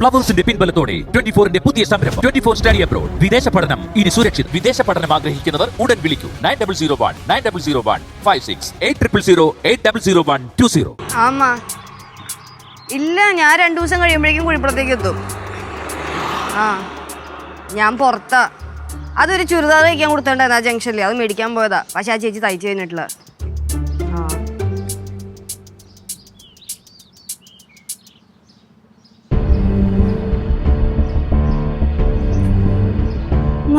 പ്ലവേഴ്സിന്റെ പിൻബലത്തോടെ twenty ഫോറിന്റെ പുതിയ സംരംഭം. Twenty four study abroad. വിദേശ പഠനം. ഇനി സുരക്ഷിത്. വിദേശ പഠനം ആഗ്രഹിക്കുന്നവർ ഉടൻ വിളിക്കൂ. Nine double zero one nine double zero one five six eight triple zero eight double zero one two zero. ആമാ. ഇല്ല ഞാൻ രണ്ടു ദിവസം കഴിയുമ്പോഴേക്കും കുഴിപ്പുറത്തേക്ക് എത്തും. ആ ഞാൻ പുറത്താ. അതൊരു ചുരിദാർ കഴിക്കാൻ കൊടുത്തോണ്ടായിരുന്നു ആ ജംഗ്ഷനിൽ അത് മേടിക്കാൻ പോയതാ. പക്ഷെ ആ ചേച്ചി തയ്ച്ചു കഴിഞ്ഞിട്ടില്ല.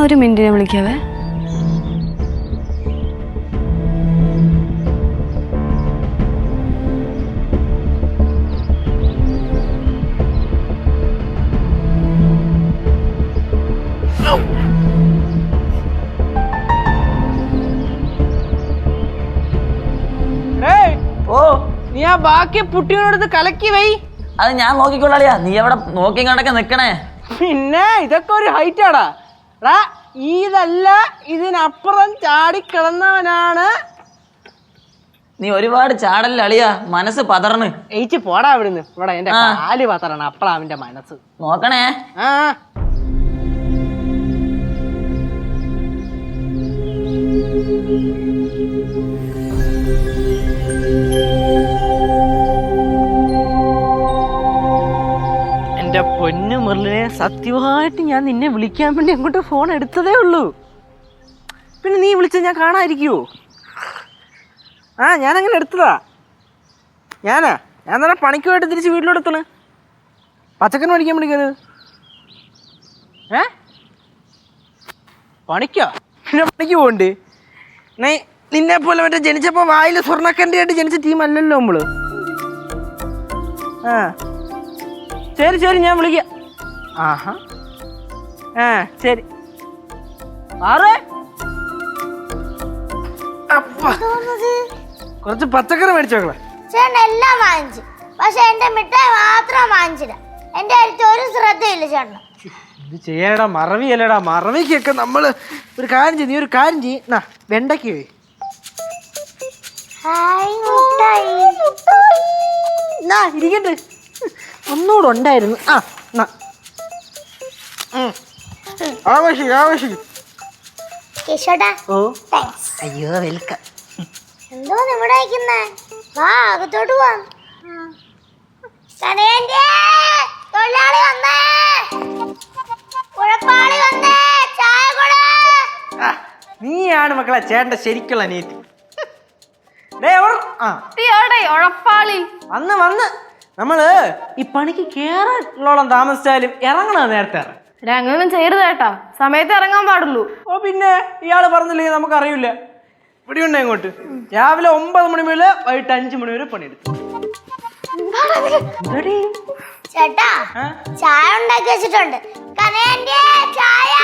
ഒരു മിനിറ്റ് ഞാൻ വിളിക്കാവേ ഓ. നീ ആ ബാക്കി പുട്ടിയോടത്ത് കലക്കി വൈ. അത് ഞാൻ നോക്കിക്കൊള്ളാളിയാ. നീ എവിടെ നോക്കി കണ്ടൊക്കെ നിക്കണേ. പിന്നെ ഇതൊക്കെ ഒരു ഹൈറ്റ് എടാ ഇതല്ല ഇതിനപ്പുറം ചാടിക്കിടന്നവനാണ്. നീ ഒരുപാട് ചാടല്ല അളിയാ. മനസ്സ് പതർന്ന് എയിച്ച് പോടാ ഇവിടുന്ന്. ഇവിടെ എന്റെ ആ. കാൽ പത്തറാണ് അപ്പളാ അവന്റെ മനസ്സ്. നോക്കണേ. ആ. എന്റെ പൊന്നു മുരളിനെ സത്യമായിട്ട് ഞാൻ നിന്നെ വിളിക്കാൻ വേണ്ടി അങ്ങോട്ട് ഫോൺ എടുത്തതേ ഉള്ളൂ. പിന്നെ നീ വിളിച്ചത് ഞാൻ കാണാതിരിക്കുവോ? ആ ഞാൻ അങ്ങനെ എടുത്തതാ. ഞാനാ? ഞാൻ തന്നെ പണിക്ക് പോയിട്ട് തിരിച്ച് വീട്ടിലോടെത്തണ് പച്ചക്കറി മേടിക്കാൻ വിളിക്കരുത് ഏ? പണിക്കോ? പിന്നെ പണിക്ക് പോകണ്ട് നീ നിന്നെ പോലെ മറ്റേ ജനിച്ചപ്പോൾ വായിൽ സ്വർണക്കന്റെ ആയിട്ട് ജനിച്ച ടീം അല്ലല്ലോ നമ്മൾ. ആ. ശരി ശരി ഞാൻ വിളിക്കാം. ആഹാ. ആ ശരി. ആറ്. കുറച്ച് പച്ചക്കറി മേടിച്ചോക്കളെ ചേട്ടൻ എല്ലാം വാങ്ങിച്ചു. പക്ഷെ എന്റെ മിഠായി മാത്രം വാങ്ങിച്ചില്ല എന്റെ അടുത്ത് ഒരു ശ്രദ്ധയില്ല ചേട്ടന്. ഇത് ചെയ്യടാ മറവിയല്ലടാ മറവിക്കൊക്കെ നമ്മൾ ഒരു കാര്യം ചെയ്യും നീ ഒരു കാര്യം ചെയ്യും. എന്നാ വെണ്ടയ്ക്ക് പോയി ഇരിക്കട്ടെ. ഒന്നുകൂടെ ഉണ്ടായിരുന്നു ആ എന്നാ ഉം. ആവശ്യം ആവശ്യം. കേശോട്ടാ ഓ. താങ്ക്സ് അയ്യോ വെൽക്കം. എന്തോ ഇവിടെ അയക്കുന്നേ വാ അകത്തോട്ട് പോവാം. കനയന്റെ തൊഴിലാളി വന്നേ. ഉഴപ്പാളി വന്നേ. ചായ കൊട. നീയാണ് മക്കളെ ചേട്ട ശരിക്കുള്ള നീറ്റ് ഡേ അവൾ ആ. ഉഴപ്പാളി. വന്ന് വന്ന്. നമ്മൾ ഈ പണിക്ക് കേറാനോളം താമസിച്ചാലും ഇറങ്ങണ നേരത്തെ ഇറങ്ങണം അങ്ങനൊന്നും ചെയ്യരുത് കേട്ടാ. സമയത്ത് ഇറങ്ങാൻ പാടുള്ളൂ. ഓ പിന്നെ ഇയാൾ പറഞ്ഞില്ലെങ്കിൽ നമുക്ക് അറിയില്ല. ഇവിടെ ഉണ്ട് അങ്ങോട്ട് രാവിലെ ഒമ്പത് മണി മുതൽ വൈകിട്ട് അഞ്ചു മണി വരെ പണിയെടുത്തു? ചേട്ടാ? ചായ ഉണ്ടാക്കി വെച്ചിട്ടുണ്ട്. ചായ!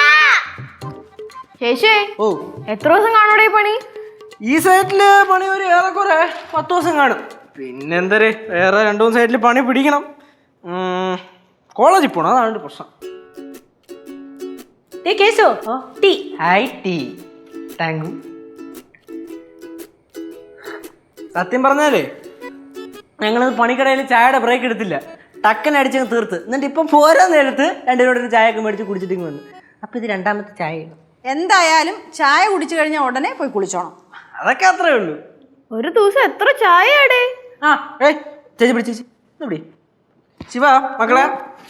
ഓ. എത്ര ദിവസം കാണൂടെ ഈ പണി? ഈ സൈറ്റിൽ പണി ഒരു ഏറെക്കുറെ പത്ത് ദിവസം കാണും. പിന്നെന്തര്? വേറെ രണ്ടു മൂന്ന് സൈഡിൽ പണി പിടിക്കണം. കോളേജിൽ പോണം. അതാണ് പ്രശ്നം. കേശോ. ടീ. ഹായ് ടീ. താങ്ക് യു സത്യം പറഞ്ഞാലേ ഞങ്ങളത് പണിക്കടയിൽ ചായയുടെ ബ്രേക്ക് എടുത്തില്ല. ടക്കൻ അടിച്ചങ്ങ് തീർത്ത്. എന്നിട്ട് ഇപ്പം പോരാ നേരത്ത് രണ്ടുപേരോട് ഒരു ചായയൊക്കെ മേടിച്ച് കുടിച്ചിട്ട് വന്നു. അപ്പം ഇത് രണ്ടാമത്തെ ചായയാണ് എന്തായാലും ചായ കുടിച്ചു കഴിഞ്ഞാൽ ഉടനെ പോയി കുളിച്ചോണം. അതൊക്കെ അത്രേ ഉള്ളൂ. ഒരു ദിവസം എത്ര ചായയാടേ? ആ ഏയ് ചേച്ചി പിടി ചേച്ചി. പിടി. ശിവ മക്കളെ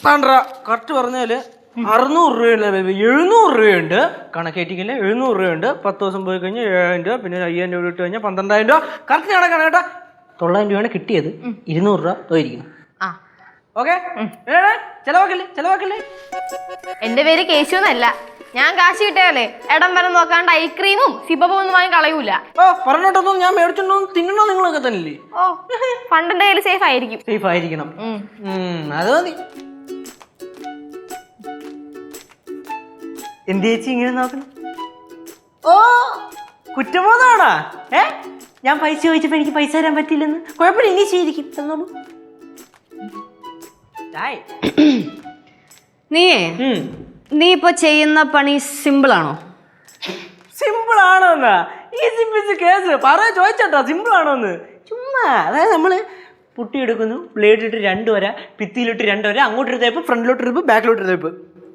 താണ്ട കറക്റ്റ് പറഞ്ഞാൽ അറുന്നൂറ് രൂപയുള്ള എഴുന്നൂറ് രൂപയുണ്ട്. കണക്കേറ്റിക്കില്ല എഴുന്നൂറ് രൂപയുണ്ട്. പത്ത് ദിവസം പോയി കഴിഞ്ഞാൽ ഏഴായിരം രൂപ പിന്നെ അയ്യായിരം രൂപ ഇട്ട് കഴിഞ്ഞാൽ പന്ത്രണ്ടായിരം രൂപ. കറക്റ്റ് കണക്കാണ് കേട്ടോ തൊള്ളായിരം രൂപയാണ് കിട്ടിയത്. ഇരുന്നൂറ് രൂപ പോയിരിക്കുന്നു ഓക്കെ ചെലവാക്കല്ലേ ചെലവാക്കല്ലേ? എന്റെ പേര് കേശു എന്നല്ല. ഞാൻ കാശ് കിട്ടിയാലേ. ഇടം വരെ നോക്കാണ്ട് ഐസ്ക്രീമും സിബപ്പും ഒന്നും വാങ്ങി കളയൂല. ഓ പറഞ്ഞോട്ടൊന്നും ഞാൻ മേടിച്ചോണ്ടോ തിന്നണോ നിങ്ങളൊക്കെ തന്നെയല്ലേ? ഓ ഫണ്ടിന്റെ കയ്യിൽ സേഫ് ആയിരിക്കും. സേഫ് ആയിരിക്കണം. അത് മതി. എന്ത് ചേച്ചി ഇങ്ങനെ നോക്കണം ഓ കുറ്റബോധമാണോ? ഏ ഞാൻ പൈസ ചോദിച്ചപ്പോ എനിക്ക് പൈസ തരാൻ പറ്റില്ലെന്ന്. കുഴപ്പമില്ല ഇനി ചെയ്തിരിക്കും തന്നോളൂ. നീയേ. നീ ഇപ്പൊ ചെയ്യുന്ന പണി സിമ്പിൾ ആണോ സിമ്പിൾ ആണോ എന്നാ ഈസി പിസി കേസ്. പറ ചോദിച്ചോട്ടോ. സിമ്പിൾ ആണോ എന്ന് ചുമ്മാ. അതായത് നമ്മൾ പുട്ടി എടുക്കുന്നു ബ്ലേഡ് ഇട്ട് രണ്ട് വര ഭിത്തിയിലിട്ട് രണ്ട് വര അങ്ങോട്ടൊരു തേപ്പ് ഫ്രണ്ടിലോട്ട് തേപ്പ് ബാക്കിലോട്ടൊരു തേപ്പ്.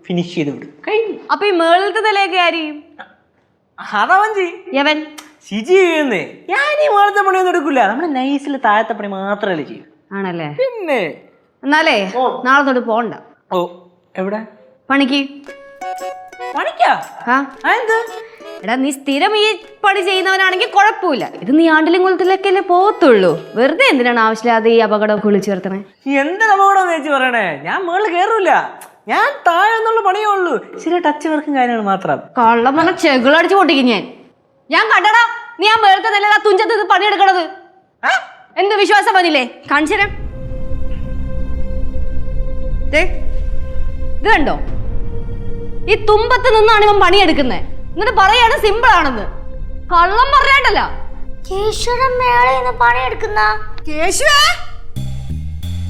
ഫിനിഷ് ചെയ്ത് വിടും. കഴിഞ്ഞു. അപ്പൊ ഈ മേളത്തെ തലയൊക്കെ ആരെയും അതവൻ യവൻ. ശിജി ചെയ്യുന്നേ. ഞാൻ ഈ മേളത്തെ പണിയൊന്നും എടുക്കില്ല നമ്മൾ നൈസിൽ താഴത്തെ പണി മാത്രമല്ലേ ചെയ്യും. ആണല്ലേ? പിന്നെ. എന്നാലേ നാളെ തൊട്ട് പോണ്ട. ഓ. എവിടെ? പണിക്ക്? പണിക്കാ? ആ. എന്ത് എടാ നീ സ്ഥിരം ഈ പണി ചെയ്യുന്നവനാണെങ്കിൽ കുഴപ്പമില്ല. ഇത് നീ ആണ്ടിലും കുളത്തിലേക്കല്ലേ പോകത്തുള്ളൂ. വെറുതെ എന്തിനാണ് ആവശ്യമില്ലാതെ ഈ അപകടമൊക്കെ വിളിച്ചു ചേർത്തണേ എന്ത് അപകടം ചേച്ചി പറയണേ? ഞാൻ മേളിൽ കയറൂല ഞാൻ താഴെ എന്നുള്ള പണിയേ ഉള്ളൂ. ശരി ടച്ച് വർക്കും കാര്യങ്ങൾ മാത്രം. കള്ളം പറഞ്ഞ ചെകിളടിച്ച് പൊട്ടിക്കും ഞാൻ. ഞാൻ കണ്ടടാ നീ ആ മേളത്തെ നില തുഞ്ചത്ത് പണിയെടുക്കണത്? എന്ത് വിശ്വാസം വന്നില്ലേ കാണിച്ചരാം ദേ, ഇത് കണ്ടോ? ഈ തുമ്പത്ത് നിന്നാണ് ഇവൻ പണിയെടുക്കുന്നത് എന്നിട്ട് പറയാണ് സിമ്പിൾ ആണെന്ന്. കള്ളം പറയാണ്ടല്ല. നിന്ന് പണിയെടുക്കുന്ന? കേശുവേ?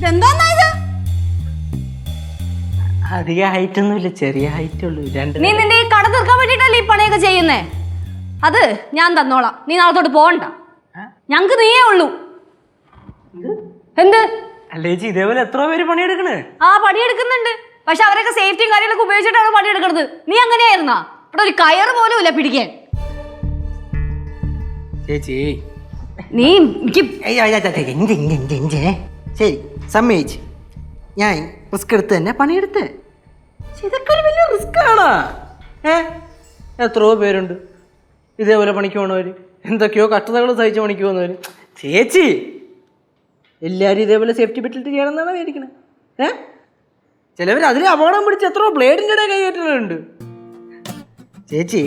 ഇത്? അധികം ഹൈറ്റ് ഒന്നുമില്ല ചെറിയ ഹൈറ്റ് ഉള്ളൂ. രണ്ട് നീ നിന്റെ ഈ കട തീർക്കാൻ വേണ്ടിട്ടല്ലേ ഈ പണിയൊക്കെ ചെയ്യുന്നേ? അത് ഞാൻ തന്നോളാം. നീ നാളെ തൊട്ട് പോകണ്ട ഞങ്ങക്ക് നീയേ ഉള്ളൂ. എന്ത്? അല്ലേ ഇതേപോലെ എത്ര പേര് പണിയെടുക്കണേ? ആ പണിയെടുക്കുന്നുണ്ട്. പക്ഷെ അവരൊക്കെ സേഫ്റ്റിയും കാര്യങ്ങളൊക്കെ ഉപയോഗിച്ചിട്ടാണ് പണിയെടുക്കുന്നത് നീ അങ്ങനെയായിരുന്നാ? ഇവിടെ ഒരു കയറ് പോലും ഇല്ല പിടിക്കാൻ. ചേച്ചി. നീ എനിക്ക് ഏയ്, ഏയ്, ഏയ്, ഇഞ്ച്, ഇഞ്ച്, ഇഞ്ച്, ഇഞ്ച്. ശരി സമ്മതിച്ച്. ഞാൻ റിസ്ക് എടുത്ത് തന്നെ പണിയെടുത്ത്. പക്ഷെ ഇതൊക്കെ ഒരു വലിയ റിസ്ക് ആണ്? ഏ? എത്രയോ പേരുണ്ട്. ഇതേപോലെ പണിക്ക് പോണവര്. എന്തൊക്കെയോ കഷ്ടതകൾ സഹിച്ച് പണിക്ക് പോകുന്നവര്. ചേച്ചി എല്ലാവരും ഇതേപോലെ സേഫ്റ്റി ബെൽറ്റ് ചെയ്യണമെന്നാണ് വിചാരിക്കണേ? ഏ? ചിലവർ അതിൽ അപകടം പിടിച്ച് എത്രയോ ബ്ലേഡിന്റെ ഇടയിൽ കൈയേറ്റുന്നുണ്ട് ചേച്ചി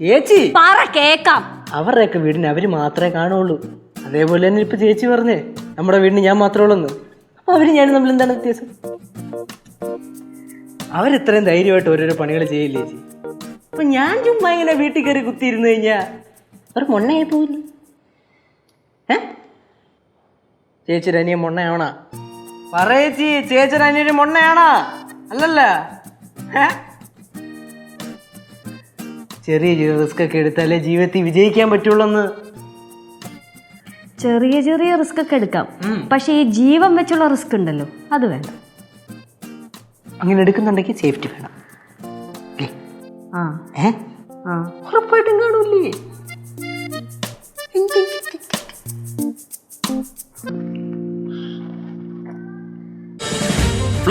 ചേച്ചി. പറ കേക്കാം. അവരുടെയൊക്കെ വീടിന് അവർ മാത്രമേ കാണുള്ളൂ. അതേപോലെ തന്നെ ഇപ്പൊ ചേച്ചി പറഞ്ഞേ നമ്മുടെ വീടിന് ഞാൻ മാത്രമേ ഉള്ളൂ അപ്പൊ അവർ ഞാൻ തമ്മിൽ എന്താണ് വ്യത്യാസം? അവരിത്രയും ധൈര്യമായിട്ട് ഓരോരോ പണികൾ ചെയ്യില്ലേ ചേച്ചി? അപ്പൊ ഞാൻ ചുമ്മാ ഇങ്ങനെ വീട്ടിൽ കയറി കുത്തിയിരുന്നു കഴിഞ്ഞാ അവർ മൊണ്ണയായി പോവില്ല ഏ? രനിയ അനിയൻ മൊണ്ണയാവണ? പറയേച്ചി ചേച്ചൻ അനിയന് മൊണ്ണയാണാ. അല്ലല്ല? ചെറിയ ചെറിയ റിസ്ക് ഒക്കെ എടുത്താലേ ജീവിതത്തിൽ വിജയിക്കാൻ പറ്റുള്ളൂ ചെറിയ ചെറിയ റിസ്ക് ഒക്കെ എടുക്കാം. പക്ഷേ ഈ ജീവൻ വെച്ചുള്ള റിസ്ക് ഉണ്ടല്ലോ അത് വേണ്ട. അങ്ങനെ എടുക്കുന്നുണ്ടെങ്കിൽ സേഫ്റ്റി വേണം. ആ. ഏ? ആ. ഉറപ്പായിട്ടും കാണൂല്ലേ